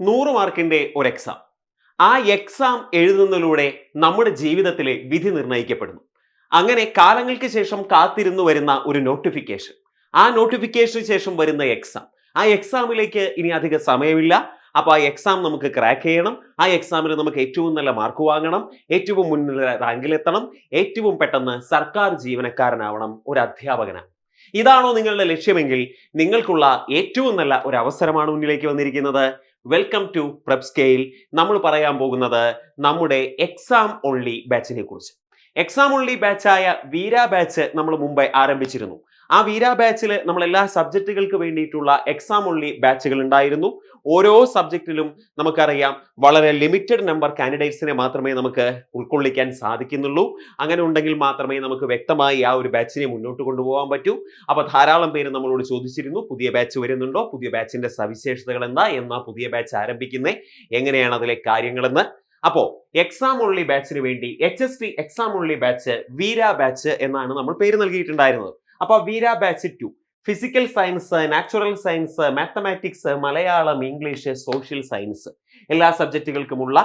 നൂറ് മാർക്കിന്റെ ഒരു എക്സാം ആ എക്സാം എഴുതുന്നതിലൂടെ നമ്മുടെ ജീവിതത്തിലെ വിധി നിർണയിക്കപ്പെടുന്നു. അങ്ങനെ കാലങ്ങൾക്ക് ശേഷം കാത്തിരുന്നു വരുന്ന ഒരു നോട്ടിഫിക്കേഷൻ ആ നോട്ടിഫിക്കേഷന് ശേഷം വരുന്ന എക്സാം ആ എക്സാമിലേക്ക് ഇനി അധിക സമയമില്ല. അപ്പോൾ ആ എക്സാം നമുക്ക് ക്രാക്ക് ചെയ്യണം. ആ എക്സാമിന് നമുക്ക് ഏറ്റവും നല്ല മാർക്ക് വാങ്ങണം. ഏറ്റവും മുന്നിൽ റാങ്കിലെത്തണം ഏറ്റവും പെട്ടെന്ന് സർക്കാർ ജീവനക്കാരനാവണം ഒരു അധ്യാപകനാണ് ഇതാണോ നിങ്ങളുടെ ലക്ഷ്യമെങ്കിൽ നിങ്ങൾക്കുള്ള ഏറ്റവും നല്ല ഒരു അവസരമാണ് മുന്നിലേക്ക് വന്നിരിക്കുന്നത്. വെൽക്കം ടു പ്രെപ് സ്കെയിൽ നമ്മൾ പറയാൻ പോകുന്നത് നമ്മുടെ എക്സാം ഓൺലി ബാച്ചിനെ കുറിച്ച്. എക്സാം ഓൺലി ബാച്ചായ വീര ബാച്ച് നമ്മൾ മുമ്പേ ആരംഭിച്ചിരുന്നു. ആ വീര ബാച്ചിൽ നമ്മൾ എല്ലാ സബ്ജക്റ്റുകൾക്ക് വേണ്ടിയിട്ടുള്ള എക്സാം ഉള്ളി ബാച്ചുകൾ ഉണ്ടായിരുന്നു. ഓരോ സബ്ജക്റ്റിലും നമുക്കറിയാം വളരെ ലിമിറ്റഡ് നമ്പർ കാൻഡിഡേറ്റ്സിനെ മാത്രമേ നമുക്ക് ഉൾക്കൊള്ളിക്കാൻ സാധിക്കുന്നുള്ളൂ. അങ്ങനെ ഉണ്ടെങ്കിൽ മാത്രമേ നമുക്ക് വ്യക്തമായി ആ ഒരു ബാച്ചിനെ മുന്നോട്ട് കൊണ്ടുപോകാൻ പറ്റൂ. അപ്പോൾ ധാരാളം പേര് നമ്മളോട് ചോദിച്ചിരുന്നു പുതിയ ബാച്ച് വരുന്നുണ്ടോ? പുതിയ ബാച്ചിന്റെ സവിശേഷതകൾ എന്താ? എന്നാ പുതിയ ബാച്ച് ആരംഭിക്കുന്നത് എങ്ങനെയാണ് അതിലെ കാര്യങ്ങളെന്ന്? അപ്പോൾ എക്സാം ഉള്ളി ബാച്ചിന് വേണ്ടി എച്ച് എസ് ടി എക്സാം ഉള്ളി ബാച്ച് വീര ബാച്ച് എന്നാണ് നമ്മൾ പേര് നൽകിയിട്ടുണ്ടായിരുന്നത്. അപ്പൊ Veera batch to physical science natural science mathematics Malayalam English social science എല്ലാ സബ്ജക്റ്റുകൾക്കുമുള്ള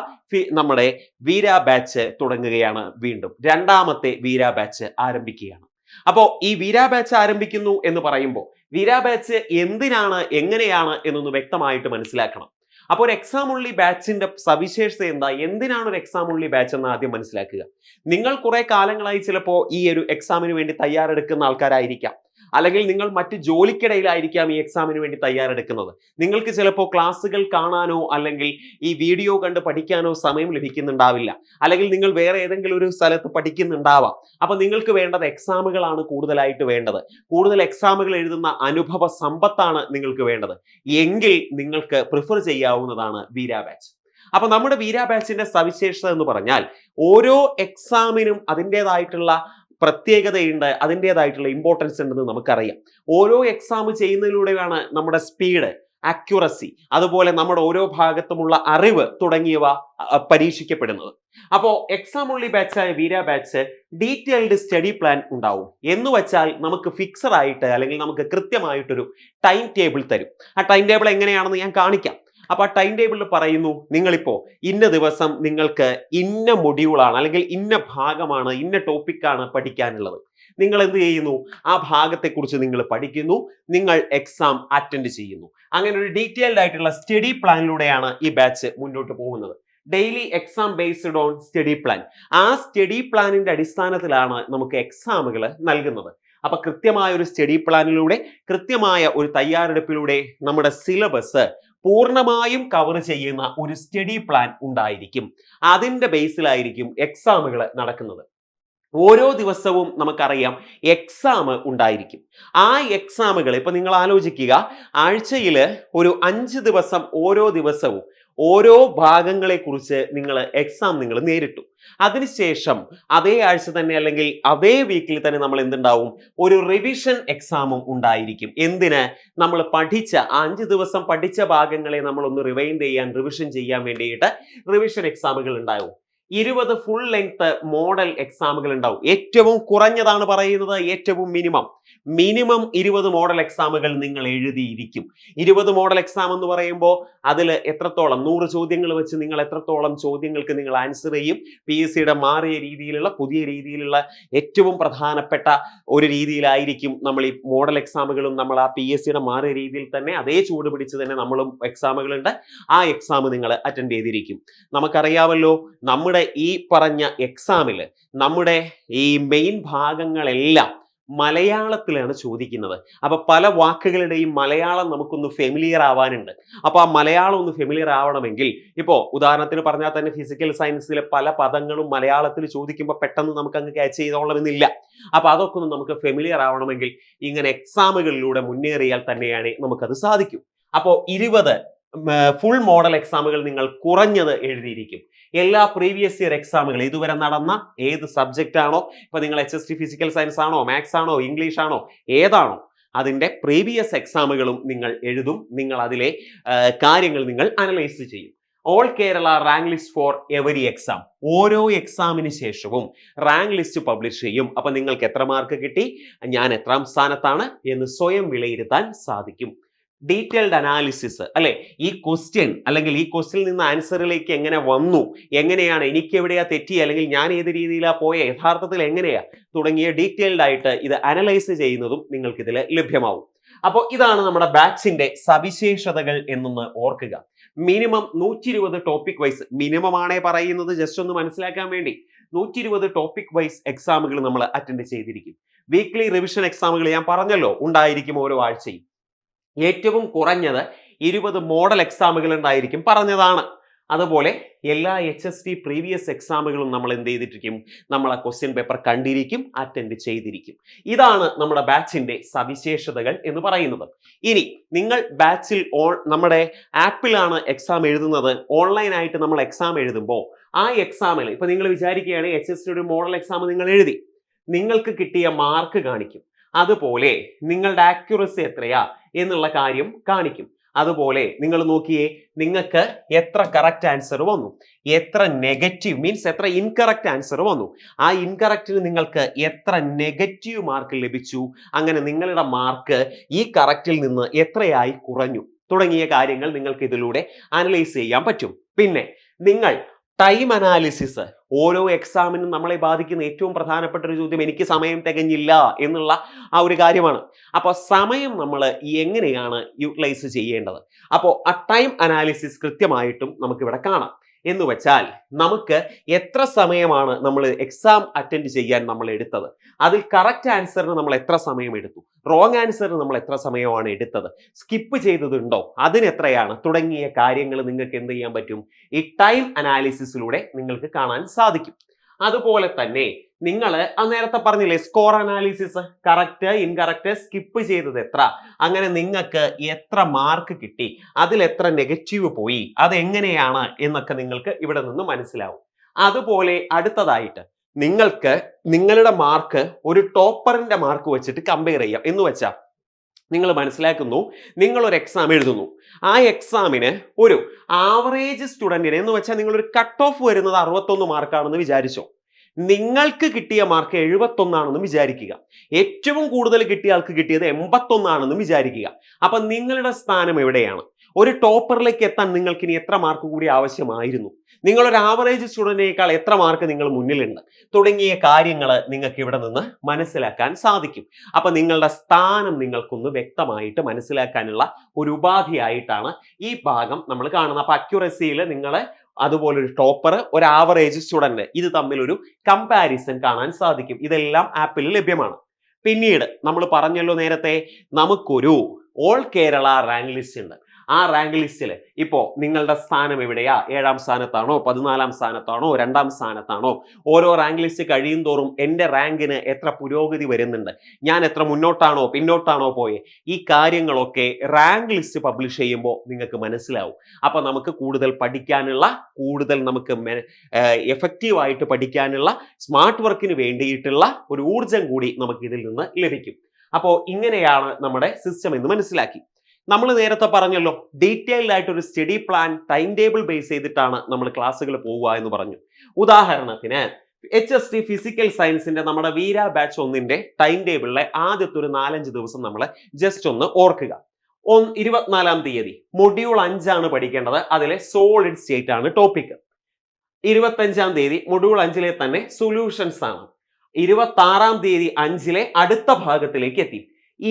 നമ്മുടെ വീര ബാച്ച് തുടങ്ങുകയാണ് വീണ്ടും. രണ്ടാമത്തെ വീര ബാച്ച് ആരംഭിക്കുകയാണ്. അപ്പോൾ ഈ വീര ബാച്ച് ആരംഭിക്കുന്നു എന്ന് പറയുമ്പോൾ വീര ബാച്ച് എന്തിനാണ് എങ്ങനെയാണ് എന്നൊന്ന് വ്യക്തമായിട്ട് മനസ്സിലാക്കണം. അപ്പോൾ ഒരു എക്സാം ഉള്ളി ബാച്ചിന്റെ സവിശേഷത എന്താ? എന്തിനാണ് ഒരു എക്സാം ഉള്ളി ബാച്ച് എന്ന് ആദ്യം മനസ്സിലാക്കുക? നിങ്ങൾ കുറെ കാലങ്ങളായി ചിലപ്പോൾ ഈ ഒരു എക്സാമിന് വേണ്ടി തയ്യാറെടുക്കുന്ന ആൾക്കാരായിരിക്കാം. അല്ലെങ്കിൽ നിങ്ങൾ മറ്റ് ജോലിക്കിടയിലായിരിക്കാം ഈ എക്സാമിന് വേണ്ടി തയ്യാറെടുക്കുന്നത്. നിങ്ങൾക്ക് ചിലപ്പോൾ ക്ലാസ്സുകൾ കാണാനോ അല്ലെങ്കിൽ ഈ വീഡിയോ കണ്ട് പഠിക്കാനോ സമയം ലഭിക്കുന്നുണ്ടാവില്ല. അല്ലെങ്കിൽ നിങ്ങൾ വേറെ ഏതെങ്കിലും ഒരു സ്ഥലത്ത് പഠിക്കുന്നുണ്ടാവാം. അപ്പം നിങ്ങൾക്ക് വേണ്ടത് എക്സാമുകളാണ് കൂടുതലായിട്ട് വേണ്ടത്. കൂടുതൽ എക്സാമുകൾ എഴുതുന്ന അനുഭവ സമ്പത്താണ് നിങ്ങൾക്ക് വേണ്ടത്. എങ്കിൽ നിങ്ങൾക്ക് പ്രിഫർ ചെയ്യാവുന്നതാണ് വീര ബാച്ച് അപ്പൊ നമ്മുടെ വീരാ ബാച്ചിന്റെ സവിശേഷത എന്ന് പറഞ്ഞാൽ ഓരോ എക്സാമിനും അതിന്റെതായിട്ടുള്ള പ്രത്യേകതയുണ്ട് അതിന്റെതായിട്ടുള്ള ഇമ്പോർട്ടൻസ് ഉണ്ടെന്ന് നമുക്കറിയാം. ഓരോ എക്സാം ചെയ്യുന്നതിലൂടെയാണ് നമ്മുടെ സ്പീഡ് അക്യുറസി അതുപോലെ നമ്മുടെ ഓരോ ഭാഗത്തുമുള്ള അറിവ് തുടങ്ങിയവ പരീക്ഷിക്കപ്പെടുന്നത്. അപ്പോൾ എക്സാം ഉള്ളി ബാച്ചായ Veera batch detailed study plan ഉണ്ടാവും. എന്ന് വെച്ചാൽ നമുക്ക് ഫിക്സഡ് ആയിട്ട് അല്ലെങ്കിൽ നമുക്ക് കൃത്യമായിട്ടൊരു ടൈം ടേബിൾ തരും. ആ ടൈം ടേബിൾ എങ്ങനെയാണെന്ന് ഞാൻ കാണിക്കാം. അപ്പൊ ആ ടൈം ടേബിളിൽ പറയുന്നു നിങ്ങളിപ്പോ ഇന്ന ദിവസം നിങ്ങൾക്ക് ഇന്ന മൊഡ്യൂളാണ് അല്ലെങ്കിൽ ഇന്ന ഭാഗമാണ് ഇന്ന ടോപ്പിക്കാണ് പഠിക്കാനുള്ളത്. നിങ്ങൾ എന്ത് ചെയ്യുന്നു? ആ ഭാഗത്തെക്കുറിച്ച് നിങ്ങൾ പഠിക്കുന്നു നിങ്ങൾ എക്സാം അറ്റൻഡ് ചെയ്യുന്നു. അങ്ങനെ ഒരു ഡീറ്റെയിൽഡ് ആയിട്ടുള്ള സ്റ്റഡി പ്ലാനിലൂടെയാണ് ഈ ബാച്ച് മുന്നോട്ട് പോകുന്നത്. Daily exam based on study plan ആ സ്റ്റഡി പ്ലാനിന്റെ അടിസ്ഥാനത്തിലാണ് നമുക്ക് എക്സാമുകൾ നൽകുന്നത്. അപ്പൊ കൃത്യമായ ഒരു സ്റ്റഡി പ്ലാനിലൂടെ കൃത്യമായ ഒരു തയ്യാറെടുപ്പിലൂടെ നമ്മുടെ സിലബസ് പൂർണമായും കവർ ചെയ്യുന്ന ഒരു സ്റ്റഡി പ്ലാൻ ഉണ്ടായിരിക്കും. അതിന്റെ ബേസിലായിരിക്കും എക്സാമുകൾ നടക്കുന്നത്. ഓരോ ദിവസവും നമുക്കറിയാം എക്സാം ഉണ്ടായിരിക്കും. ആ എക്സാമുകൾ ഇപ്പം നിങ്ങൾ ആലോചിക്കുക ആഴ്ചയിൽ ഒരു അഞ്ച് ദിവസം ഓരോ ദിവസവും ഓരോ ഭാഗങ്ങളെ കുറിച്ച് നിങ്ങൾ എക്സാം നിങ്ങൾ നേരിട്ടു. അതിനുശേഷം അതേ ആഴ്ച തന്നെ അല്ലെങ്കിൽ അതേ വീക്കിൽ തന്നെ നമ്മൾ എന്തുണ്ടാവും? ഒരു റിവിഷൻ എക്സാമും ഉണ്ടായിരിക്കും. എന്തിന്? നമ്മൾ പഠിച്ച അഞ്ച് ദിവസം പഠിച്ച ഭാഗങ്ങളെ നമ്മൾ ഒന്ന് റിവൈൻഡ് ചെയ്യാൻ റിവിഷൻ ചെയ്യാൻ വേണ്ടിയിട്ട് റിവിഷൻ എക്സാമുകൾ ഉണ്ടാവും. ഇരുപത് ഫുൾ ലെങ്ത് മോഡൽ എക്സാമുകൾ ഉണ്ടാവും. ഏറ്റവും കുറഞ്ഞതാണ് പറയുന്നത് ഏറ്റവും മിനിമം മിനിമം ഇരുപത് മോഡൽ എക്സാമുകൾ നിങ്ങൾ എഴുതിയിരിക്കും. ഇരുപത് മോഡൽ എക്സാം എന്ന് പറയുമ്പോൾ അതിൽ എത്രത്തോളം നൂറ് ചോദ്യങ്ങൾ വെച്ച് നിങ്ങൾ എത്രത്തോളം ചോദ്യങ്ങൾക്ക് നിങ്ങൾ ആൻസർ ചെയ്യും പി എസ് സിയുടെ മാറിയ രീതിയിലുള്ള പുതിയ രീതിയിലുള്ള ഏറ്റവും പ്രധാനപ്പെട്ട ഒരു രീതിയിലായിരിക്കും നമ്മൾ ഈ മോഡൽ എക്സാമുകളും നമ്മൾ ആ പി എസ് സിയുടെ മാറിയ രീതിയിൽ തന്നെ അതേ ചൂട് പിടിച്ച് തന്നെ നമ്മളും എക്സാമുകളുണ്ട് ആ എക്സാം നിങ്ങൾ അറ്റൻഡ് ചെയ്തിരിക്കും. നമുക്കറിയാമല്ലോ നമ്മുടെ ഈ പറഞ്ഞ എക്സാമിൽ നമ്മുടെ ഈ മെയിൻ ഭാഗങ്ങളെല്ലാം മലയാളത്തിലാണ് ചോദിക്കുന്നത്. അപ്പൊ പല വാക്കുകളുടെയും മലയാളം നമുക്കൊന്ന് ഫെമിലിയർ ആവാനുണ്ട്. അപ്പൊ ആ മലയാളം ഒന്ന് ഫെമിലിയർ ആവണമെങ്കിൽ ഇപ്പോ ഉദാഹരണത്തിന് പറഞ്ഞാൽ തന്നെ ഫിസിക്കൽ സയൻസിലെ പല പദങ്ങളും മലയാളത്തിൽ ചോദിക്കുമ്പോൾ പെട്ടെന്ന് നമുക്ക് അങ്ങ് ക്യാച്ച് ചെയ്തോളണമെന്നില്ല. അപ്പൊ അതൊക്കെ ഒന്ന് നമുക്ക് ഫെമിലിയർ ആവണമെങ്കിൽ ഇങ്ങനെ എക്സാമുകളിലൂടെ മുന്നേറിയാൽ തന്നെയാണ് നമുക്കത് സാധിക്കും. അപ്പോൾ ഇരുപത് ഫുൾ മോഡൽ എക്സാമുകൾ നിങ്ങൾ കുറഞ്ഞത് എഴുതിയിരിക്കും. എല്ലാ പ്രീവിയസ് ഇയർ എക്സാമുകൾ ഇതുവരെ നടന്ന ഏത് സബ്ജക്റ്റ് ആണോ ഇപ്പൊ നിങ്ങൾ H S T physical science ആണോ മാത്സ് ആണോ ഇംഗ്ലീഷ് ആണോ ഏതാണോ അതിന്റെ പ്രീവിയസ് എക്സാമുകളും നിങ്ങൾ എഴുതും. നിങ്ങൾ അതിലെ കാര്യങ്ങൾ നിങ്ങൾ അനലൈസ് ചെയ്യും. All Kerala rank list for every exam ഓരോ എക്സാമിന് ശേഷവും റാങ്ക് ലിസ്റ്റ് പബ്ലിഷ് ചെയ്യും. അപ്പം നിങ്ങൾക്ക് എത്ര മാർക്ക് കിട്ടി? ഞാൻ എത്രാം സ്ഥാനത്താണ് എന്ന് സ്വയം വിലയിരുത്താൻ സാധിക്കും. ഡീറ്റെയിൽഡ് അനാലിസിസ് അല്ലെ? ഈ ക്വസ്റ്റ്യൻ അല്ലെങ്കിൽ ഈ ക്വസ്റ്റ്യനിൽ നിന്ന് ആൻസറിലേക്ക് എങ്ങനെ വന്നു? എങ്ങനെയാണ്? എനിക്ക് എവിടെയാ തെറ്റി? അല്ലെങ്കിൽ ഞാൻ ഏത് രീതിയിലാണ് പോയ? യഥാർത്ഥത്തിൽ എങ്ങനെയാ? തുടങ്ങിയ ഡീറ്റെയിൽഡ് ആയിട്ട് ഇത് അനലൈസ് ചെയ്യുന്നതും നിങ്ങൾക്ക് ഇതിൽ ലഭ്യമാവും. അപ്പോൾ ഇതാണ് നമ്മുടെ ബാച്ചിന്റെ സവിശേഷതകൾ എന്നൊന്ന് ഓർക്കുക. മിനിമം നൂറ്റി ഇരുപത് ടോപ്പിക് വൈസ് മിനിമം ആണേ പറയുന്നത് ജസ്റ്റ് ഒന്ന് മനസ്സിലാക്കാൻ വേണ്ടി. നൂറ്റി ഇരുപത് ടോപ്പിക് വൈസ് എക്സാമുകൾ നമ്മൾ അറ്റൻഡ് ചെയ്തിരിക്കും. വീക്ക്ലി റിവിഷൻ എക്സാമുകൾ ഞാൻ പറഞ്ഞല്ലോ ഉണ്ടായിരിക്കും ഓരോ ആഴ്ചയും. ഏറ്റവും കുറഞ്ഞത് ഇരുപത് മോഡൽ എക്സാമുകൾ ഉണ്ടായിരിക്കും പറഞ്ഞതാണ്. അതുപോലെ എല്ലാ എച്ച് എസ് ടി പ്രീവിയസ് എക്സാമുകളും നമ്മൾ എന്ത് ചെയ്തിട്ടിരിക്കും? നമ്മൾ ആ ക്വസ്റ്റ്യൻ പേപ്പർ കണ്ടിരിക്കും അറ്റൻഡ് ചെയ്തിരിക്കും. ഇതാണ് നമ്മുടെ ബാച്ചിന്റെ സവിശേഷതകൾ എന്ന് പറയുന്നത്. ഇനി നിങ്ങൾ ബാച്ചിൽ ഓൺ നമ്മുടെ ആപ്പിലാണ് എക്സാം എഴുതുന്നത്. ഓൺലൈനായിട്ട് നമ്മൾ എക്സാം എഴുതുമ്പോൾ ആ എക്സാമിൽ ഇപ്പൊ നിങ്ങൾ വിചാരിക്കുകയാണ് എച്ച് എസ് ടിയുടെ മോഡൽ എക്സാം നിങ്ങൾ എഴുതി. നിങ്ങൾക്ക് കിട്ടിയ മാർക്ക് കാണിക്കും. അതുപോലെ നിങ്ങളുടെ ആക്യുറസി എത്രയാ എന്നുള്ള കാര്യം കാണിക്കും. അതുപോലെ നിങ്ങൾ നോക്കിയേ നിങ്ങൾക്ക് എത്ര കറക്റ്റ് ആൻസർ വന്നു. എത്ര നെഗറ്റീവ് മീൻസ് എത്ര ഇൻകറക്റ്റ് ആൻസർ വന്നു. ആ ഇൻകറക്റ്റിന് നിങ്ങൾക്ക് എത്ര നെഗറ്റീവ് മാർക്ക് ലഭിച്ചു? അങ്ങനെ നിങ്ങളുടെ മാർക്ക് ഈ കറക്റ്റിൽ നിന്ന് എത്രയായി കുറഞ്ഞു? തുടങ്ങിയ കാര്യങ്ങൾ നിങ്ങൾക്ക് ഇതിലൂടെ അനലൈസ് ചെയ്യാൻ പറ്റും. പിന്നെ നിങ്ങൾ ടൈം അനാലിസിസ്. ഓരോ എക്സാമിനും നമ്മളെ ബാധിക്കുന്ന ഏറ്റവും പ്രധാനപ്പെട്ട ഒരു ചോദ്യം എനിക്ക് സമയം തികഞ്ഞില്ല എന്നുള്ള ആ ഒരു കാര്യമാണ്. അപ്പോൾ സമയം നമ്മൾ എങ്ങനെയാണ് യൂട്ടിലൈസ് ചെയ്യേണ്ടത്? അപ്പോൾ ആ ടൈം അനാലിസിസ് കൃത്യമായിട്ടും നമുക്കിവിടെ കാണാം. എന്ന് വെച്ചാൽ നമുക്ക് എത്ര സമയമാണ് നമ്മൾ എക്സാം അറ്റൻഡ് ചെയ്യാൻ നമ്മൾ എടുത്തത്? അതിൽ കറക്റ്റ് ആൻസറിന് നമ്മൾ എത്ര സമയം എടുത്തു? റോങ് ആൻസറിന് നമ്മൾ എത്ര സമയമാണ് എടുത്തത്? സ്കിപ്പ് ചെയ്തതുണ്ടോ? അതിന് എത്രയാണ്? തുടങ്ങിയ കാര്യങ്ങൾ നിങ്ങൾക്ക് എന്ത് ചെയ്യാൻ പറ്റും? ഈ ടൈം അനാലിസിസിലൂടെ നിങ്ങൾക്ക് കാണാൻ സാധിക്കും. അതുപോലെ തന്നെ നിങ്ങൾ ആ നേരത്തെ പറഞ്ഞില്ലേ score analysis correct incorrect skip ചെയ്തത് എത്ര? അങ്ങനെ നിങ്ങൾക്ക് എത്ര മാർക്ക് കിട്ടി? അതിൽ എത്ര നെഗറ്റീവ് പോയി? അതെങ്ങനെയാണ് എന്നൊക്കെ നിങ്ങൾക്ക് ഇവിടെ നിന്ന് മനസ്സിലാവും. അതുപോലെ അടുത്തതായിട്ട് നിങ്ങൾക്ക് നിങ്ങളുടെ മാർക്ക് ഒരു ടോപ്പറിന്റെ മാർക്ക് വെച്ചിട്ട് കമ്പയർ ചെയ്യാം. എന്ന് വെച്ചാൽ നിങ്ങൾ മനസ്സിലാക്കുന്നു നിങ്ങൾ ഒരു എക്സാം എഴുതുന്നു. ആ എക്സാമിന് ഒരു ആവറേജ് സ്റ്റുഡന്റിന് എന്ന് വെച്ചാൽ നിങ്ങളൊരു കട്ട് ഓഫ് വരുന്നത് അറുപത്തൊന്ന് മാർക്കാണെന്ന് വിചാരിച്ചോ? നിങ്ങൾക്ക് കിട്ടിയ മാർക്ക് എഴുപത്തൊന്നാണെന്ന് വിചാരിക്കുക. ഏറ്റവും കൂടുതൽ കിട്ടിയ ആൾക്ക് കിട്ടിയത് എൺപത്തൊന്നാണെന്നും വിചാരിക്കുക. അപ്പൊ നിങ്ങളുടെ സ്ഥാനം എവിടെയാണ്? ഒരു ടോപ്പറിലേക്ക് എത്താൻ നിങ്ങൾക്ക് ഇനി എത്ര മാർക്ക് കൂടി ആവശ്യമായിരുന്നു? നിങ്ങളൊരു ആവറേജ് സ്റ്റുഡന്റിനേക്കാൾ എത്ര മാർക്ക് നിങ്ങൾ മുന്നിലുണ്ട്? തുടങ്ങിയ കാര്യങ്ങൾ നിങ്ങൾക്ക് ഇവിടെ നിന്ന് മനസ്സിലാക്കാൻ സാധിക്കും. അപ്പം നിങ്ങളുടെ സ്ഥാനം നിങ്ങൾക്കൊന്ന് വ്യക്തമായിട്ട് മനസ്സിലാക്കാനുള്ള ഒരു ഉപാധിയായിട്ടാണ് ഈ ഭാഗം നമ്മൾ കാണുന്നത്. അപ്പം അക്യുറസിയിൽ നിങ്ങൾ അതുപോലെ ഒരു ടോപ്പർ ഒരു ആവറേജ് സ്റ്റുഡന്റ് ഇത് തമ്മിൽ ഒരു കമ്പാരിസൺ കാണാൻ സാധിക്കും. ഇതെല്ലാം ആപ്പിൽ ലഭ്യമാണ്. പിന്നീട് നമ്മൾ പറഞ്ഞല്ലോ നേരത്തെ നമുക്കൊരു ഓൾ കേരള റാങ്ക് ലിസ്റ്റ് ഉണ്ട്. ആ റാങ്ക് ലിസ്റ്റിൽ ഇപ്പോൾ നിങ്ങളുടെ സ്ഥാനം എവിടെയാ? ഏഴാം സ്ഥാനത്താണോ? പതിനാലാം സ്ഥാനത്താണോ? രണ്ടാം സ്ഥാനത്താണോ? ഓരോ റാങ്ക് ലിസ്റ്റ് കഴിയും തോറും എന്റെ റാങ്കിന് എത്ര പുരോഗതി വരുന്നുണ്ട്? ഞാൻ എത്ര മുന്നോട്ടാണോ പിന്നോട്ടാണോ പോയെ? ഈ കാര്യങ്ങളൊക്കെ റാങ്ക് ലിസ്റ്റ് പബ്ലിഷ് ചെയ്യുമ്പോൾ നിങ്ങൾക്ക് മനസ്സിലാവും. അപ്പോൾ നമുക്ക് കൂടുതൽ പഠിക്കാനുള്ള കൂടുതൽ നമുക്ക് എഫക്റ്റീവായിട്ട് പഠിക്കാനുള്ള സ്മാർട്ട് വർക്കിന് വേണ്ടിയിട്ടുള്ള ഒരു ഊർജം കൂടി നമുക്ക് ഇതിൽ നിന്ന് ലഭിക്കും. അപ്പോൾ ഇങ്ങനെയാണ് നമ്മുടെ സിസ്റ്റം എന്ന് മനസ്സിലാക്കി. നമ്മൾ നേരത്തെ പറഞ്ഞല്ലോ ഡീറ്റെയിൽഡ് ആയിട്ട് ഒരു study plan time table base ചെയ്തിട്ടാണ് നമ്മൾ ക്ലാസ്സുകൾ പോവുക എന്ന് പറഞ്ഞു. ഉദാഹരണത്തിന് എച്ച് എസ് ടി ഫിസിക്കൽ സയൻസിന്റെ നമ്മുടെ വീര ബാച്ച് ഒന്നിന്റെ ടൈം ടേബിളിലെ ആദ്യത്തെ ഒരു നാലഞ്ച് ദിവസം നമ്മൾ ജസ്റ്റ് ഒന്ന് ഓർക്കുക. ഇരുപത്തിനാലാം തീയതി മൊഡ്യൂൾ അഞ്ചാണ് പഠിക്കേണ്ടത് അതിലെ സോളിഡ് സ്റ്റേറ്റ് ആണ് ടോപ്പിക് ഇരുപത്തഞ്ചാം തീയതി മൊഡ്യൂൾ അഞ്ചിലെ തന്നെ സൊല്യൂഷൻസ് ആണ്. ഇരുപത്തി ആറാം തീയതി അഞ്ചിലെ അടുത്ത ഭാഗത്തിലേക്ക് എത്തി.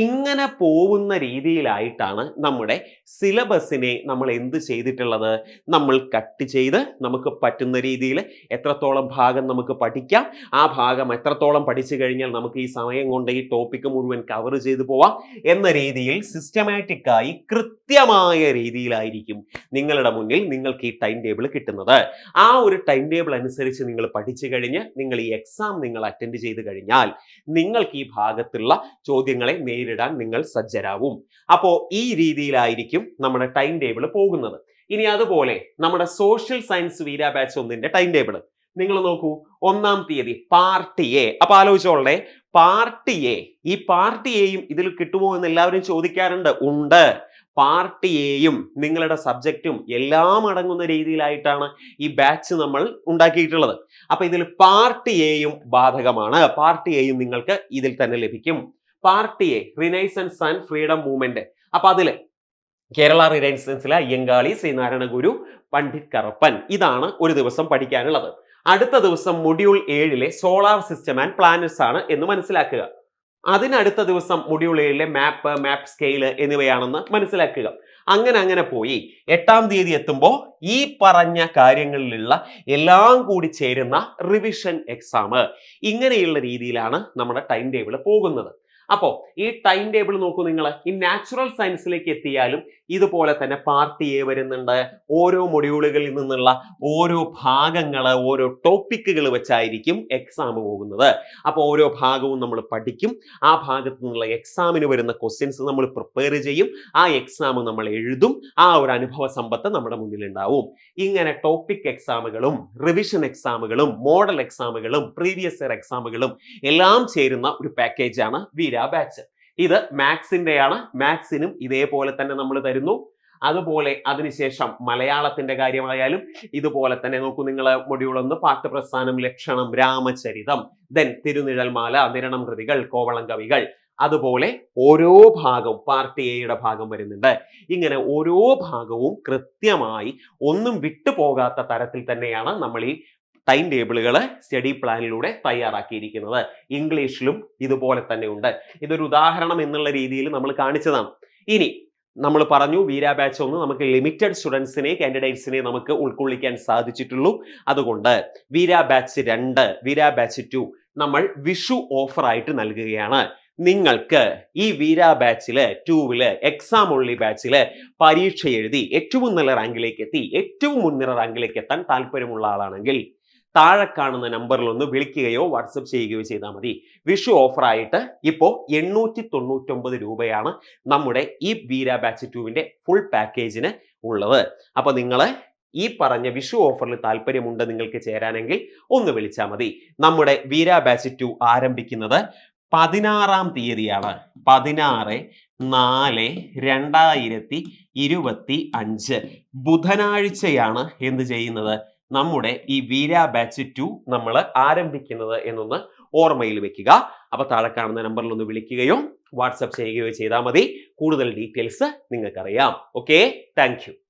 ഇങ്ങനെ പോകുന്ന രീതിയിലായിട്ടാണ് നമ്മുടെ സിലബസിനെ നമ്മൾ എന്ത് ചെയ്തിട്ടുള്ളത്? നമ്മൾ കട്ട് ചെയ്ത് നമുക്ക് പറ്റുന്ന രീതിയിൽ എത്രത്തോളം ഭാഗം നമുക്ക് പഠിക്കാം? ആ ഭാഗം എത്രത്തോളം പഠിച്ചു കഴിഞ്ഞാൽ നമുക്ക് ഈ സമയം കൊണ്ട് ഈ ടോപ്പിക്ക് മുഴുവൻ കവർ ചെയ്തു പോവാം എന്ന രീതിയിൽ സിസ്റ്റമാറ്റിക്കായി കൃത്യമായ രീതിയിലായിരിക്കും നിങ്ങളുടെ മുന്നിൽ നിങ്ങൾക്ക് ഈ ടൈം ടേബിൾ കിട്ടുന്നത്. ആ ഒരു ടൈം ടേബിൾ അനുസരിച്ച് നിങ്ങൾ പഠിച്ചു കഴിഞ്ഞ് നിങ്ങൾ ഈ എക്സാം നിങ്ങൾ അറ്റൻഡ് ചെയ്ത് കഴിഞ്ഞാൽ നിങ്ങൾക്ക് ഈ ഭാഗത്തുള്ള ചോദ്യങ്ങളെ നേരിടാൻ നിങ്ങൾ സജ്ജരാവും. അപ്പോൾ ഈ രീതിയിലായിരിക്കും നമ്മുടെ ടൈം ടേബിൾ പോകുന്നത്. ഇനി അതുപോലെ നമ്മുടെ സോഷ്യൽ സയൻസ് വീര ബാച്ച് ഒന്നിന്റെ ടൈം ടേബിൾ നിങ്ങൾ നോക്കൂ ഒന്നാം തീയതി പാർട്ടി എ അപ്പൊ ആലോചിച്ചോളെ പാർട്ടി എ ഈ പാർട്ടി എയും ഇതിൽ കിട്ടുമോ എന്ന് എല്ലാവരും ചോദിക്കാറുണ്ട് ഉണ്ട്. പാർട്ടി എയും നിങ്ങളുടെ സബ്ജക്റ്റും എല്ലാം അടങ്ങുന്ന രീതിയിലായിട്ടാണ് ഈ ബാച്ച് നമ്മൾ ഉണ്ടാക്കിയിട്ടുള്ളത്. അപ്പൊ ഇതിൽ പാർട്ടി എയും ബാധകമാണ്. പാർട്ടി എയും നിങ്ങൾക്ക് ഇതിൽ തന്നെ ലഭിക്കും. Part A renaissance and freedom movement അപ്പൊ അതിൽ കേരള റിനൈസൻസിലെ അയ്യങ്കാളി ശ്രീനാരായണ ഗുരു പണ്ഡിറ്റ് കറപ്പൻ ഇതാണ് ഒരു ദിവസം പഠിക്കാനുള്ളത്. അടുത്ത ദിവസം മൊഡ്യൂൾ ഏഴിലെ സോളാർ സിസ്റ്റം ആൻഡ് പ്ലാനറ്റ്സ് ആണ് എന്ന് മനസ്സിലാക്കുക. അതിനടുത്ത ദിവസം മൊഡ്യൂൾ ഏഴിലെ മാപ്പ് മാപ്പ് സ്കെയിൽ എന്നിവയാണെന്ന് മനസ്സിലാക്കുക. അങ്ങനെ അങ്ങനെ പോയി എട്ടാം തീയതി എത്തുമ്പോൾ ഈ പറഞ്ഞ കാര്യങ്ങളിലുള്ള എല്ലാം കൂടി ചേരുന്ന റിവിഷൻ എക്സാം ഇങ്ങനെയുള്ള രീതിയിലാണ് നമ്മുടെ ടൈം ടേബിൾ പോകുന്നത്. അപ്പോൾ ഈ ടൈം ടേബിൾ നോക്കൂ നിങ്ങൾ ഈ നാച്ചുറൽ സയൻസിലേക്ക് എത്തിയാലും ഇതുപോലെ തന്നെ പാർട്ട് എ വരുന്നുണ്ട്. ഓരോ മൊഡ്യൂളുകളിൽ നിന്നുള്ള ഓരോ ഭാഗങ്ങൾ ഓരോ ടോപ്പിക്കുകൾ വെച്ചായിരിക്കും എക്സാം പോകുന്നത്. അപ്പോൾ ഓരോ ഭാഗവും നമ്മൾ പഠിക്കും. ആ ഭാഗത്തു നിന്നുള്ള എക്സാമിന് വരുന്ന ക്വസ്റ്റ്യൻസ് നമ്മൾ പ്രിപ്പയർ ചെയ്യും. ആ എക്സാം നമ്മൾ എഴുതും. ആ ഒരു അനുഭവ സമ്പത്ത് നമ്മുടെ മുന്നിൽ ഉണ്ടാവും ഇങ്ങനെ ടോപ്പിക് എക്സാമുകളും റിവിഷൻ എക്സാമുകളും മോഡൽ എക്സാമുകളും പ്രീവിയസ് ഇയർ എക്സാമുകളും എല്ലാം ചേരുന്ന ഒരു പാക്കേജാണ് വീര ബാച്ച് ഇത് മാത്സിന്റെയാണ് മാത്സിനും ഇതേപോലെ തന്നെ നമ്മൾ തരുന്നു. അതുപോലെ അതിനുശേഷം മലയാളത്തിന്റെ കാര്യമായാലും ഇതുപോലെ തന്നെ നോക്കൂ നിങ്ങൾ മൊഡ്യൂൾ ഒന്ന് പാഠ്യപ്രസ്ഥാനം ലക്ഷണം രാമചരിതം ദെൻ തിരുനിഴൽമാല നിരണം കൃതികൾ കോവളം കവികൾ അതുപോലെ ഓരോ ഭാഗവും പാർട്ടി എയുടെ ഭാഗം വരുന്നുണ്ട്. ഇങ്ങനെ ഓരോ ഭാഗവും കൃത്യമായി ഒന്നും വിട്ടുപോകാത്ത തരത്തിൽ തന്നെയാണ് നമ്മൾ ഈ ടൈം ടേബിളുകൾ സ്റ്റഡി പ്ലാനിലൂടെ തയ്യാറാക്കിയിരിക്കുന്നത്. ഇംഗ്ലീഷിലും ഇതുപോലെ തന്നെ ഉണ്ട് ഇതൊരു ഉദാഹരണം എന്നുള്ള രീതിയിൽ നമ്മൾ കാണിച്ചതാണ്. ഇനി നമ്മൾ പറഞ്ഞു വീര ബാച്ച് ഒന്ന് നമുക്ക് ലിമിറ്റഡ് സ്റ്റുഡൻസിനെ കാൻഡിഡേറ്റ്സിനെ നമുക്ക് ഉൾക്കൊള്ളിക്കാൻ സാധിച്ചിട്ടുള്ളൂ. അതുകൊണ്ട് വീര ബാച്ച് രണ്ട് വീര ബാച്ച് ടു നമ്മൾ വിഷു ഓഫർ ആയിട്ട് നൽകുകയാണ്. നിങ്ങൾക്ക് ഈ വീര ബാച്ചിൽ ടൂവിൽ എക്സാം ഉള്ളി ബാച്ചിൽ പരീക്ഷ എഴുതി ഏറ്റവും നല്ല റാങ്കിലേക്ക് എത്തി ഏറ്റവും മുൻനിര റാങ്കിലേക്ക് എത്താൻ താല്പര്യമുള്ള ആളാണെങ്കിൽ താഴെ കാണുന്ന നമ്പറിൽ ഒന്ന് വിളിക്കുകയോ വാട്സപ്പ് ചെയ്യുകയോ ചെയ്താൽ മതി. വിഷു ഓഫറായിട്ട് ഇപ്പോൾ എണ്ണൂറ്റി തൊണ്ണൂറ്റൊമ്പത് രൂപയാണ് നമ്മുടെ ഈ വീര ബാച്ച് ടുവിന്റെ ഫുൾ പാക്കേജിന് ഉള്ളത്. അപ്പോൾ നിങ്ങൾ ഈ പറഞ്ഞ വിഷു ഓഫറിൽ താല്പര്യമുണ്ട് നിങ്ങൾക്ക് ചേരാനെങ്കിൽ ഒന്ന് വിളിച്ചാൽ മതി. നമ്മുടെ വീര ബാച്ച് ടു ആരംഭിക്കുന്നത് പതിനാറാം തീയതിയാണ്. പതിനാറ് നാല് രണ്ടായിരത്തി ഇരുപത്തി അഞ്ച് ബുധനാഴ്ചയാണ് എന്ത് ചെയ്യുന്നത്? നമ്മുടെ ഈ വീര ബാച്ച് ടു നമ്മൾ ആരംഭിക്കുന്നത് എന്നൊന്ന് ഓർമ്മയിൽ വെക്കുക. അപ്പൊ താഴെ കാണുന്ന നമ്പറിൽ ഒന്ന് വിളിക്കുകയോ വാട്സപ്പ് ചെയ്യുകയോ ചെയ്താൽ മതി. കൂടുതൽ ഡീറ്റെയിൽസ് നിങ്ങൾക്കറിയാം. Okay thank